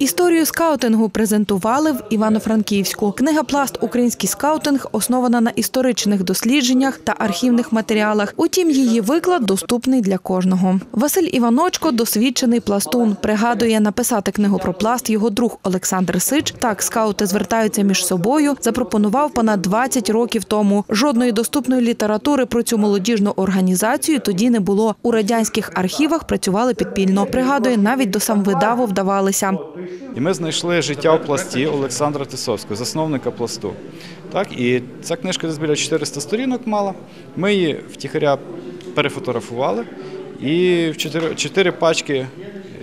Історію скаутингу презентували в Івано-Франківську. Книга Пласт Український скаутинг основана на історичних дослідженнях та архівних матеріалах. Утім, її виклад доступний для кожного. Василь Іваночко досвідчений пластун. Пригадує, написати книгу про пласт його друг Олександр Сич. Так скаути звертаються між собою. Запропонував понад 20 років тому. Жодної доступної літератури про цю молодіжну організацію тоді не було. У радянських архівах працювали підпільно. Пригадує, навіть до самвидаву вдавалися. І ми знайшли життя в пласті Олександра Тисовського, засновника пласту. Так, і ця книжка десь біля 400 сторінок мала. Ми її втіхаря перефотографували. І в чотири, пачки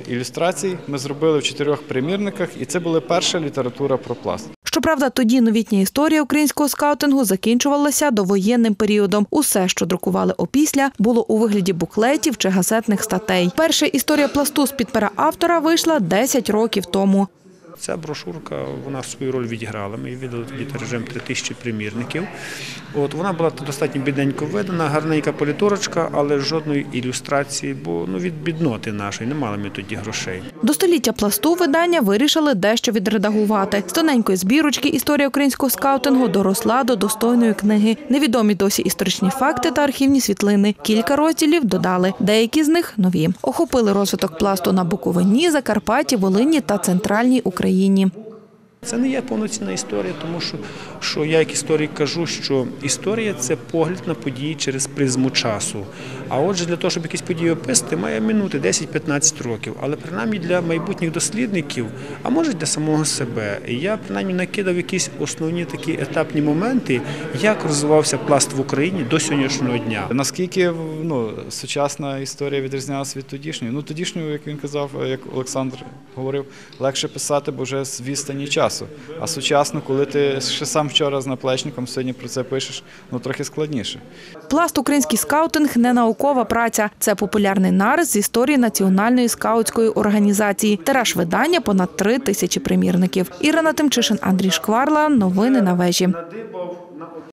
ілюстрацій ми зробили в чотирьох примірниках, і це була перша література про пласт. Щоправда, тоді новітня історія українського скаутингу закінчувалася довоєнним періодом. Усе, що друкували опісля, було у вигляді буклетів чи газетних статей. Перша історія пласту з під пера автора вийшла 10 років тому. Ця брошурка вона свою роль відіграла. Ми її видали тоді тиражем 3000 примірників. От вона була достатньо бідненько видана, гарненька політорочка, але жодної ілюстрації, бо ну від бідноти нашої не мали ми тоді грошей. До століття пласту видання вирішили дещо відредагувати. З тоненької збірочки історія українського скаутингу доросла до достойної книги. Невідомі досі історичні факти та архівні світлини. Кілька розділів додали. Деякі з них нові. Охопили розвиток пласту на Буковині, Закарпатті, Волині та центральній Україні. Україні. Це не є повноцінна історія, тому що, що я як історик кажу, що історія це погляд на події через призму часу. А отже, для того, щоб якісь події описати, має минути 10-15 років. Але принаймні для майбутніх дослідників, а може для самого себе, я принаймні накидав якісь основні такі етапні моменти, як розвивався пласт в Україні до сьогоднішнього дня. Наскільки ну, сучасна історія відрізнялася від тодішньої? Ну, тодішньою, як він казав, як Олександр говорив, легше писати, бо вже з відстані часу. А сучасно, коли ти ще сам вчора з наплечником сьогодні про це пишеш, ну трохи складніше. Пласт український скаутинг не наукова праця. Це популярний нарис з історії національної скаутської організації. Тираж видання понад три тисячі примірників. Ірина Тимчишин, Андрій Шкварла. Новини на вежі.